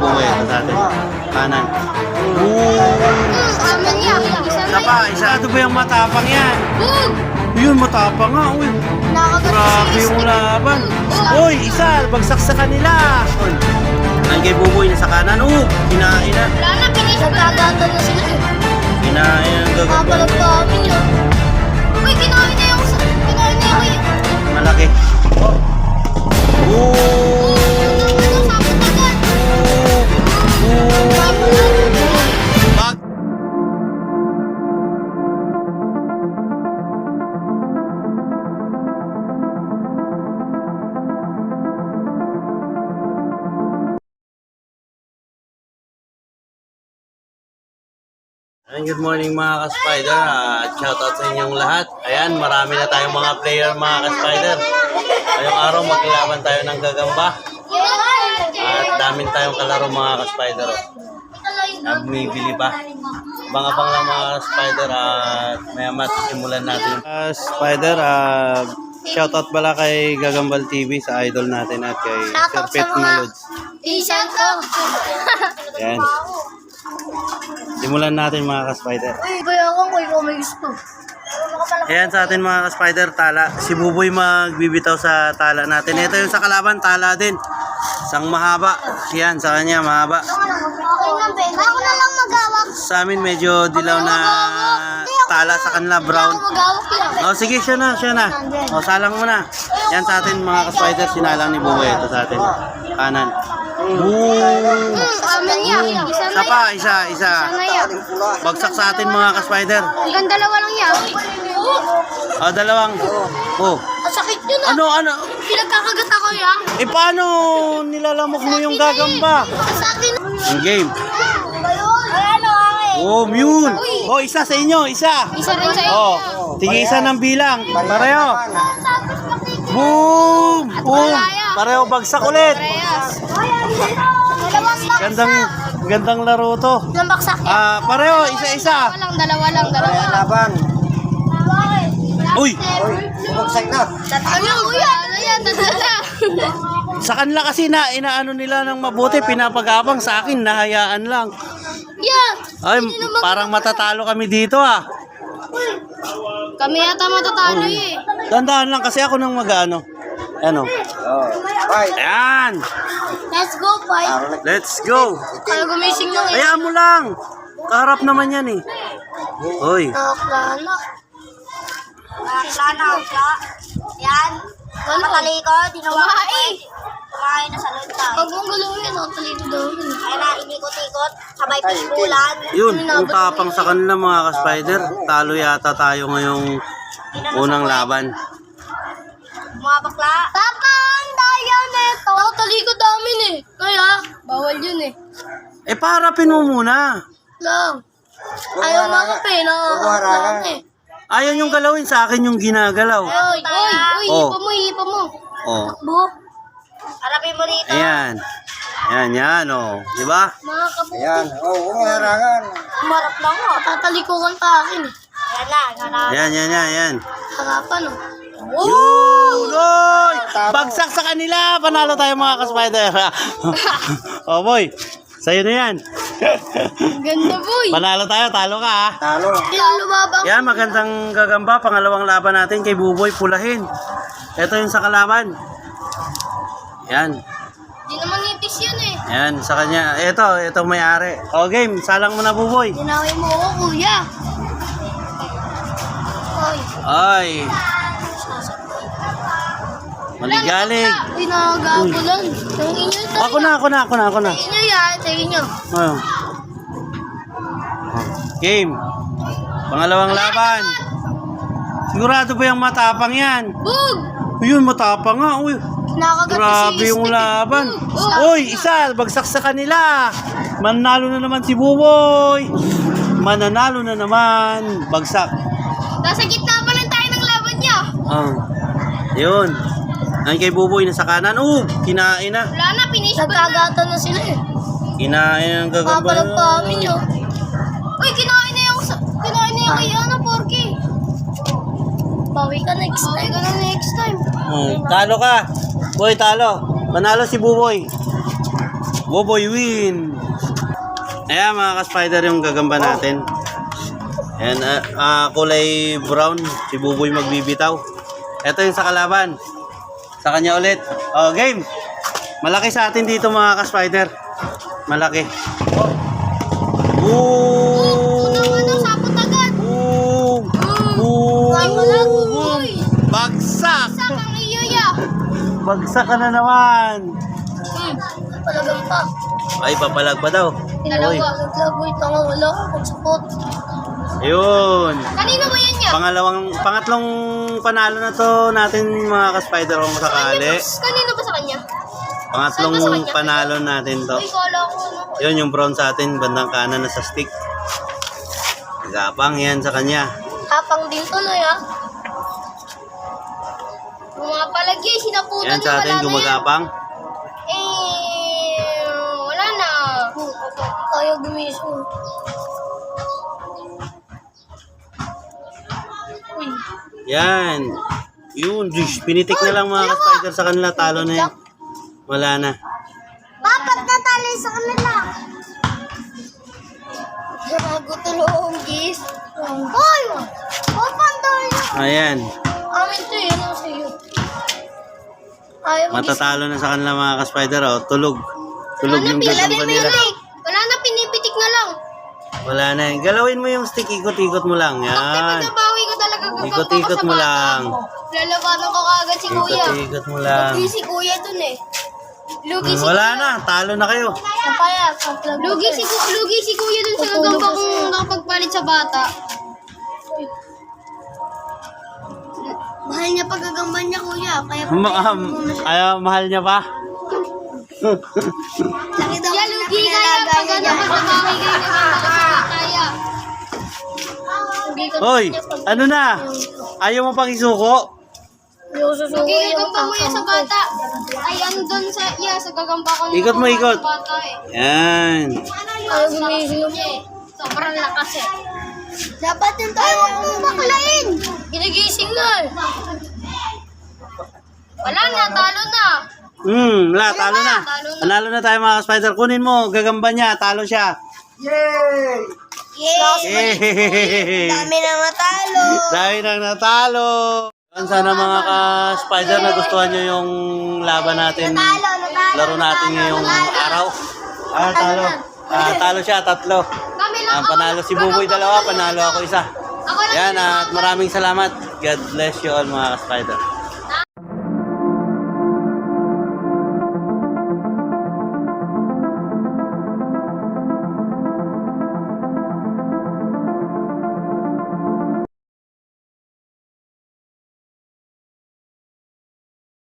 Bumoy. Ito sa atin. Kanan. Aman niya. Isa pa, isa. Ito ba yung matapang yan? Boom! Yun, matapang nga. Uy, Nakakagat grabe yung laban. Uy, isa, bagsak sa kanila. Uy, Ang kay Buboy na sa kanan. Oh, kinain na. Wala na, finish. Nagkagatan na sila eh. Kinain ang gagawin. Kapalag pa amin yun. Uy, kinain na yung... Kinain na yung... Malaki. Oh. Ano, Ayan, good morning mga ka-spider. At shoutout sa inyong lahat. Ayan, marami na tayong mga player mga ka-spider. Ngayong araw maglaban tayo ng gagamba. At dami tayong kalaro mga ka-spider. oh. At bumibili pa. Abang-abang lang mga spider at maya simulan natin. Uh, spider, uh, shoutout pala kay Gagambal TV sa idol natin at kay Sir Pet Malods. Isan ko. Yan. Simulan natin mga ka-spider. Uy, kaya ako kung ikaw may gusto. Ayan sa atin mga ka-spider, tala. Si Buboy magbibitaw sa tala natin. Ito yung sa kalaban, tala din. Isang mahaba. Yan, sa kanya mahaba. Ako na lang magawak. Sa amin medyo dilaw na tala sa kanila, brown. Lang. Oh, sige, siya na, siya na. Oh, salang mo na. Yan sa atin mga ka-spider, sinalang ni Buboy. Ito sa atin. Kanan. Boom! Aman niya. Isa Isa na pa, yan. isa, isa. Isa na yan. Bagsak sa atin mga ka-spider. Hanggang dalawa lang yan. Oh, dalawang. Oh. Ang sakit yun ah. Ano, ano? Pinagkakagat ako yan. Eh, paano nilalamok mo yung gagamba? Sa akin. Yung game. Oh, mule. Oh, isa sa inyo, isa. Isa rin sa inyo. Oh, tige isa ng bilang. Pareho. Boom! Boom! Pareho bagsak ulit. Parehas. Dalawang. Gandang gandang laro to. Ilang baksak? Ah, pareho, isa-isa. Dalawa lang, dalawa lang, dalawa lang. Laban. Uy, Bumagsak na. Ano, kuya? Ano yan? Sa kanila kasi na inaano nila ng mabuti, pinapagabang sa akin, nahayaan lang. Yan. Ay, parang matatalo kami dito ah. Kami yata matatalo eh. Tandaan lang kasi ako nang mag-ano. Ano? Oh. Bye. Ayan! Let's go, boy. Let's go! Kaya gumising na ngayon. Hayaan mo lang! Kaharap naman yan eh. Hoy, Nakaplano. Pla. Yan. Matalikod, ginawa ko. Kumain. Kumain na sa luntay. Pag mong gulawin yan, nakalito daw yun. Ay na, inikot-ikot. Sabay pikulan. yun, ang tapang sa kanila mga ka-spider. Talo yata tayo ngayong unang laban. Mga bakla. Ito. Nakatalikod namin eh. Kaya, bawal yun eh. Eh, parapin mo muna. Lang. Ayaw makape, nakakaplano eh. Ayaw yung galawin sa akin yung ginagalaw. Oy, oy, oy, Oh. hipa mo, hipa mo. Oh, Takbo. Harapin mo rito. ayan. Ayan, yan, oh. Di ba? Mga kabuti. Yan. Oh, oh, harangan. Umarap lang mo. Tatalikukan pa akin eh. Yan na, harap. Yan, yan, yan, yan. Harapan oh. Yun! Oy! Bagsak sa kanila! Panalo tayo mga ka-spider. oh, boy. Sa'yo na yan. Ganda boy. Panalo tayo, talo ka ah. Talo. Lumabang. Yan, magandang gagamba. Pangalawang laban natin kay Buboy Pulahin. Ito yung sa kalaban. Yan. Di naman nipis yun eh. Yan, sa kanya. Ito, ito may-ari. O, game. Salang mo na, Buboy. Dinawin mo ako kuya. Oy. Ay. Maligalig. Uy, nakagagulan. Yung inyo tayo. Ako na, ako na, ako na, ako na. Sa inyo yan, sa inyo. Oh. Game. Pangalawang laban. Sigurado ba yung matapang yan? Bug! Yun, matapang nga. Uy, Nakagat grabe yung laban. Uy, isa, bagsak sa kanila. Manalo na naman si Buboy. Mananalo na naman. Bagsak. Nasa gitna pa lang tayo ng laban niya. Oh. Yun. Ang kay Buboy na sa kanan. Oh, kinain na. Wala na, finish ba Nagkagatan na sila eh. Kinain ang gagamba. Papalag pa amin yun. Uy, kinain na yung, kinain na yung kay ano, Porky. Bawi ka next time. Bawi ka na next time. Oh, talo ka. Boy, talo. Manalo si Buboy. Boboy win! Ayan mga ka-spider yung gagamba natin. Ayan, ah, ah, kulay brown. Si Buboy magbibitaw. Ito yung sa kalaban. Sa kanya ulit. Oh, game! Malaki sa atin dito mga ka-spider. Malaki. Ay, wala, uy. Bagsak! Bagsak ka na naman! Hmm. Talagang pa. Ay, papalag pa daw. Dalawa. Oy. Naglagoy, tanga, wala ko pagsapot. Ayun. Kanino ba? Pangalawang, pangatlong panalo na to natin mga ka-spider kung sakali. Kanino ba sa kanya? Pangatlong Saan ba sa kanya? panalo natin to. Uy, kala ko ano. Yun yung brown sa atin, bandang kanan na sa stick. Gapang yan sa kanya. Kapang din tuloy ah. Mga palagi, sinaputan Yan sa atin, gumagapang. Eh, wala na. Kaya gumising. Yan. Yun, dish, pinitik na lang mga ka-spider sa kanila, talo na yan. Wala na. Papat na tali sa kanila. Gago tulong, gis. Hoy! Open door. Ayan. Amin to yun, ano sa'yo. Ayaw Matatalo na sa kanila mga ka-spider, oh. Tulog. Tulog yung gagamba nila. Wala na, pinipitik na lang. Wala na. Galawin mo yung stick, ikot-ikot mo lang. Yan. Gagamba ko Ikot-ikot sa mo lang. Lalabanan ko kagad si kuya. Ikot-ikot mo lang. Lugi si kuya dun eh. Lugi Hmm, si Wala na. Talo na kayo. Papaya, Lugi si, ku- lugi si kuya dun sa gagamba kung nakapagpalit sa bata. Mahal niya pagagamba niya kuya, kaya Ma um, ayaw, mahal niya pa? Laki daw Kaya lugi kaya pag ano pagkabawi kayo naman kaya. Hoy, ano na? Ayaw mo pang isuko? Lugi gagamba mo yan sa bata. Ay ano dun sa, yeah, sa gagamba ko. Ikot mo, ikot. Sa bata eh. Yan. Ay, gumising niya eh. Sobrang lakas eh. Dapat yung tayo ang baklain. Ginigising na eh. Wala na, talo na. Hmm, wala, talo na. Talo na. Panalo na tayo mga spider. Kunin mo, gagamba niya, talo siya. Yay! Yay! Dami na matalo. Dahil nang natalo. Sana mga ka-spider nagustuhan nyo yung laban natin. Laro natin ngayong araw. Ah, talo. Ah, talo siya, tatlo. Ah, panalo si Buboy dalawa, panalo ako isa. Yan, at maraming salamat. God bless you all mga ka-spider.